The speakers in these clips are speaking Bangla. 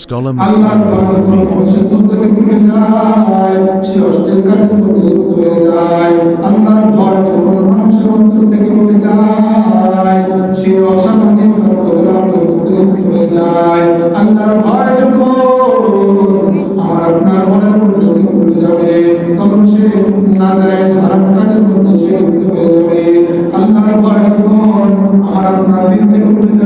Scholar আল্লাহর Mufti ভয় যখন মানুষের মধ্যে থেকে উঠে যায় সে অশ্লীল কাজের মধ্যে হয়ে যায়। আল্লাহর ভয় যখন মানুষের অন্তর থেকে উঠে যায় সে অসামাজিক কার্যকলাপে লিপ্ত হয়ে যায়। আল্লাহর ভয় যখন আমার আপনার মনের মধ্যে থেকে উঠে যাবে তখন সে না যায় খারাপ কাজের মধ্যে সে লিপ্ত হয়ে যাবে। আল্লাহর ভয় যখন আমার আপনার দিল থেকে উঠে যাবে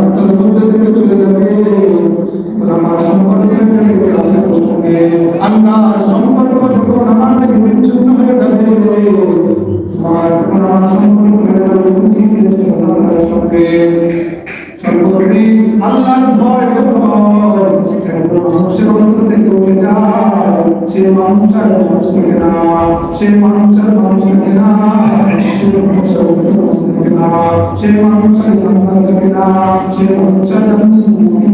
তখন আমার সম্পর্ক যাবে বাতিলের সঙ্গে আল্লাহর সম্পর্ক যখন আমার থেকে বিচ্ছিন্ন হয়ে যাবে আমার যখন আমার সম্পর্ক হয়ে যাবে সর্বত্রই আল্লাহর ভয় মানুষের অন্তর থেকে উঠে যায় সে মানুষ আর মানুষ থাকে না সে মানুষ আর মানুষ থাকে না সে মানুষ আর মানুষ থাকে না সে মানুষ আর ইমানদার থাকে না সে মানুষ আর মানুষ থাকে না